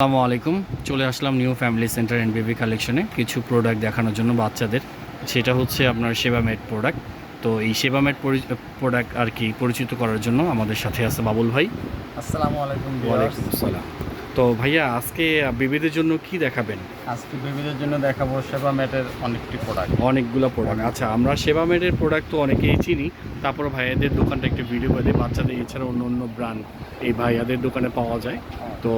আসসালামু আলাইকুম। চলে আসলাম new family centre and baby কালেকশনে কিছু প্রোডাক্ট দেখানোর জন্য বাচ্চাদের। সেটা হচ্ছে আপনার সেবামেড প্রোডাক্ট তো এই সেবামেড প্রোডাক্ট আর কি পরিচিত করার জন্য আমাদের সাথে আছে বাবুল ভাই। আসসালামু আলাইকুম ওয়ালাইকুম আসসালাম। তো ভাইয়া আজকে বেবিদের জন্য কি দেখাবেন? আজকে বেবিদের জন্য দেখাবো সেবা ম্যাটের অনেকটি প্রোডাক্ট অনেকগুলো প্রোডাক্ট আচ্ছা আমরা সেবামেডের প্রোডাক্ট তো অনেকেই চিনি। তারপর ভাইয়াদের দোকানটা একটু ভিডিও করে দিই। বাচ্চাদের এছাড়া অন্য অন্য ব্র্যান্ড এই ভাইয়াদের দোকানে পাওয়া যায়। তো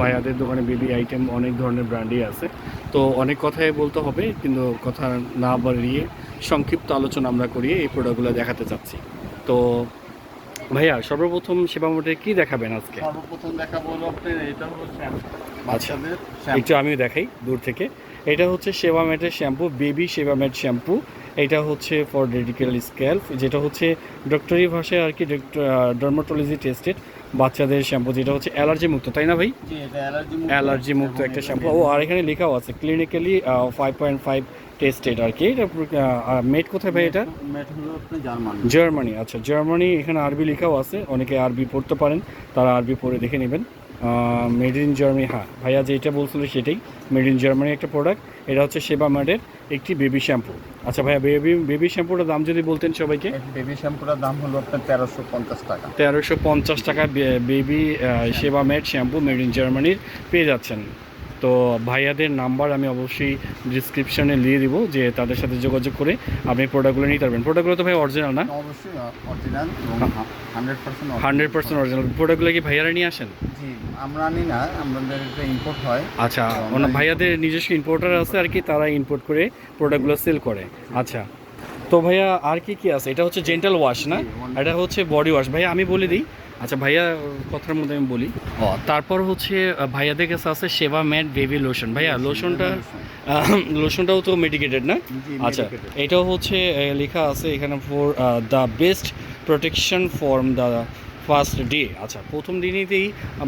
ভাইয়াদের দোকানে বেবি আইটেম অনেক ধরনের ব্র্যান্ডই আছে। তো অনেক কথাই বলতে হবে কিন্তু কথা না বাড়িয়ে সংক্ষিপ্ত আলোচনা আমরা করিয়ে এই প্রোডাক্টগুলো দেখাতে চাচ্ছি। তো ভাইয়া সর্বপ্রথম সেবা মোটে কি দেখাবেন আজকে? সর্বপ্রথম দেখাবো আপনার এটা শ্যাম্পু আচ্ছা। একটু আমিও দেখাই দূর থেকে। এটা হচ্ছে সেবামেটের শ্যাম্পু বেবি সেবামেট শ্যাম্পু এটা হচ্ছে ফর ডেডিকেল স্ক্যাল্প যেটা হচ্ছে ডক্টরি ভাষায় আর কি ডার্মাটোলজি টেস্টেড বাচ্চাদের শ্যাম্পু যেটা হচ্ছে অ্যালার্জি মুক্ত তাই না ভাই? অ্যালার্জি মুক্ত একটা শ্যাম্পু ও আর এখানে লেখাও আছে clinically five point five tested আর কি। এটা মেড কোথায় ভাই এটা? জার্মান। জার্মানি আচ্ছা জার্মানি এখানে আরবি লেখাও আছে অনেকে আরবি পড়তে পারেন তারা আরবি পড়ে দেখে নেবেন। মেড ইন জার্মানি হ্যাঁ ভাইয়া যেটা বলছিল সেটাই মেড ইন জার্মানি একটা প্রোডাক্ট এটা হচ্ছে সেবা ম্যাডের। একটি বেবি শ্যাম্পু। আচ্ছা ভাইয়া বেবি বেবি শ্যাম্পুটার দাম যদি বলতেন সবাইকে। বেবি শ্যাম্পুটার দাম হলো আপনার তেরোশো পঞ্চাশ টাকা। তেরোশো পঞ্চাশ টাকা বেবি সেবা মেড শ্যাম্পু মেড ইন জার্মানির পেয়ে যাচ্ছেন। তো ভাইয়াদের নাম্বার আমি অবশ্যই ডিসক্রিপশনে দিয়ে দিব যে তাদের সাথে যোগাযোগ করে আপনি প্রোডাক্টগুলো নিতে পারবেন। প্রোডাক্টগুলো তো ভাই অরিজিনাল না? অবশ্যই হান্ড্রেড পার্সেন্ট অরিজিনাল প্রোডাক্টগুলো কি ভাইয়ারা নিয়ে আসেন? জি আমরা আনি না আমাদের ইম্পোর্ট হয়। আচ্ছা ভাইয়াদের নিজস্ব ইম্পোর্টার আছে আর কি তারা ইম্পোর্ট করে প্রোডাক্টগুলো সেল করে। আচ্ছা তো ভাইয়া আর কি কি আছে? এটা হচ্ছে জেন্টাল ওয়াশ না? এটা হচ্ছে বডি ওয়াশ ভাইয়া আমি বলে দিই আচ্ছা ভাইয়া কথার মধ্যে আমি বলি। ও তারপর হচ্ছে ভাইয়াদের কাছে আছে সেবা ম্যাট বেবি লোশন। ভাইয়া লোশনটা লোশনটাও তো মেডিকেটেড না? আচ্ছা এটাও হচ্ছে লেখা আছে এখানে for the best protection from the first day আচ্ছা প্রথম দিনেতেই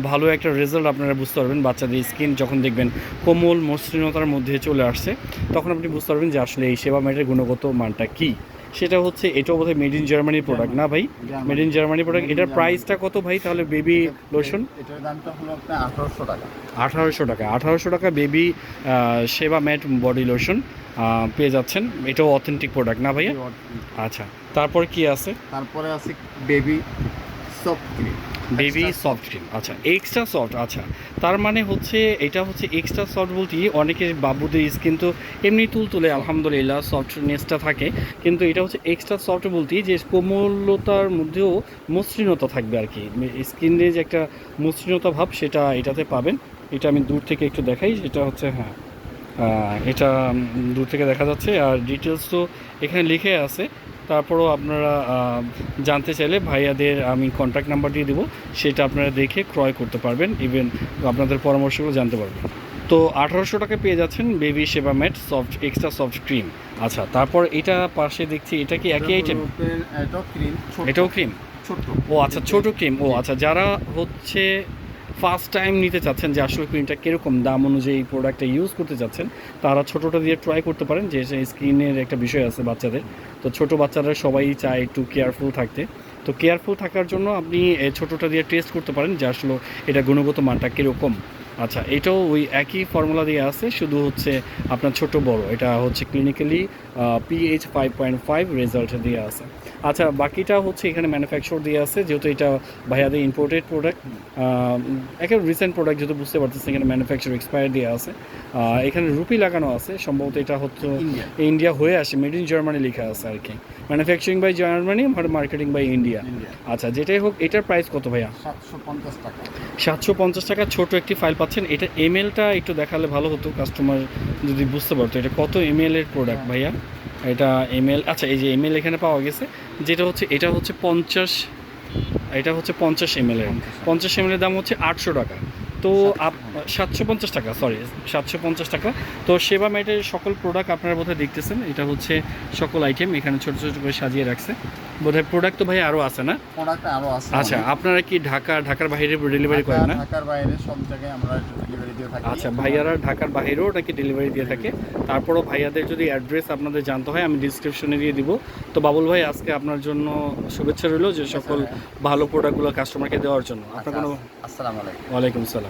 ভালো একটা রেজাল্ট আপনারা বুঝতে পারবেন বাচ্চাদের স্কিন যখন দেখবেন কোমল মসৃণতার মধ্যে চলে আসছে তখন আপনি বুঝতে পারবেন যে আসলে এই সেবা ম্যাটের গুণগত মানটা কী। সেটা হচ্ছে এটা বোধহয় মেড ইন জার্মানির প্রোডাক্ট না ভাই? মেড ইন জার্মানি প্রোডাক্ট এটার প্রাইসটা কত ভাই? তাহলে বেবি লোশন এটার দামটা হলো আপনার আঠারোশো টাকা। আঠারোশো টাকা। আঠারোশো টাকা বেবি সেবা ম্যাট বডি লোশন পেয়ে যাচ্ছেন। এটাও অথেন্টিক প্রোডাক্ট না ভাইয়া? আচ্ছা তারপর কি আছে? তারপরে আছে baby soft cream baby soft cream আচ্ছা এক্সট্রা সফট আচ্ছা। তার মানে হচ্ছে এটা হচ্ছে এক্সট্রা সফট বলতে অনেকের বাবুদের স্কিন তো এমনি তুলতুলে আলহামদুলিল্লাহ সফটনেসটা থাকে। কিন্তু এটা হচ্ছে এক্সট্রা সফট বলতে যে কোমলতার মধ্যেও মসৃণতা থাকবে আর কি। স্কিনে যে একটা মসৃণতা ভাব সেটা এটাতে পাবেন। এটা আমি দূর থেকে একটু দেখাই সেটা হচ্ছে হ্যাঁ এটা দূর থেকে দেখা যাচ্ছে। আর ডিটেলস তো এখানে লিখে আছে। তারপরও আপনারা জানতে চাইলে ভাইয়াদের আমি কন্ট্যাক্ট নাম্বার দিয়ে দেবো। সেটা আপনারা দেখে ক্রয় করতে পারবেন ইভেন আপনাদের পরামর্শগুলো জানতে পারবেন। তো আঠারোশো টাকা পেয়ে যাচ্ছেন baby Sebamed soft extra soft cream. আচ্ছা তারপর এটা পাশে দেখছি এটা কি একই আইটেম এটাও ক্রিম এটাও ক্রিম ছোট ও আচ্ছা ছোট ক্রিম ও আচ্ছা যারা হচ্ছে ফার্স্ট টাইম নিতে চাচ্ছেন যে আসলে ক্রিমটা কীরকম, দাম অনুযায়ী প্রোডাক্টটা ইউজ করতে চাচ্ছেন, তারা ছোটোটা দিয়ে ট্রাই করতে পারেন যে স্ক্রিনের একটা বিষয় আছে বাচ্চাদের। তো ছোট বাচ্চারা সবাই চায় একটু কেয়ারফুল থাকতে। তো কেয়ারফুল থাকার জন্য আপনি ছোটোটা দিয়ে টেস্ট করতে পারেন যে আসলে এটা গুণগত মানটা কীরকম। আচ্ছা এটাও ওই একই ফর্মুলা দিয়ে আছে শুধু হচ্ছে আপনার ছোট বড় এটা হচ্ছে clinically pH five point five result দিয়ে আছে। আচ্ছা বাকিটা হচ্ছে এখানে ম্যানুফ্যাকচার দিয়ে আছে যেহেতু এটা ভাইয়াদের ইম্পোর্টেড প্রোডাক্ট একেবারে রিসেন্ট প্রোডাক্ট যেহেতু বুঝতে পারতেছি এখানে ম্যানুফ্যাকচার এক্সপায়ার দিয়ে আছে। এখানে রুপি লাগানো আছে সম্ভবত এটা হচ্ছে ইন্ডিয়া। হয়ে আসে মেড ইন জার্মানি লেখা আছে আর কি। Manufacturing by Germany marketing by India India আচ্ছা যেটাই হোক এটার প্রাইস কত ভাইয়া? সাতশো পঞ্চাশ টাকা। সাতশো পঞ্চাশ টাকা ছোট একটি ফাইল পাচ্ছেন এটা এম এলটা একটু দেখালে ভালো হতো কাস্টমার যদি বুঝতে পারতো এটা কত এমএল এর প্রোডাক্ট ভাইয়া? এটা এমএল আচ্ছা এই যে এম এল এখানে পাওয়া গেছে যেটা হচ্ছে এটা হচ্ছে পঞ্চাশ এটা হচ্ছে পঞ্চাশ এমএল এর। পঞ্চাশ। এমএল এর দাম হচ্ছে আটশো টাকা। তো আপ সাতশো পঞ্চাশ টাকা সরি সাতশো পঞ্চাশ টাকা। তো সেবা ম্যাটের সকল প্রোডাক্ট আপনারা বোধহয় দেখতেছেন। এটা হচ্ছে সকল আইটেম এখানে ছোটো ছোটো করে সাজিয়ে রাখছে। বোধহয় প্রোডাক্ট তো ভাই আরও আছে না? প্রোডাক্ট আরও আছে। আচ্ছা আপনারা কি ঢাকা ঢাকার বাইরে ডেলিভারি করেন না? ঢাকার বাইরে সব জায়গায় আমরা ডেলিভারি দিয়ে থাকি। আচ্ছা ভাইয়ারা ঢাকার বাইরেও ওটাকে ডেলিভারি দিয়ে থাকে। তারপরও ভাইয়াদের যদি অ্যাড্রেস আপনাদের জানতে হয় আমি ডিসক্রিপশনে দিয়ে দিব। তো বাবুল ভাই আজকে আপনার জন্য শুভেচ্ছা রইল যে সকল ভালো প্রোডাক্টগুলো কাস্টমারকে দেওয়ার জন্য। আপনার আচ্ছা, কোনো আসসালামু আলাইকুম। ওয়ালাইকুম সালাম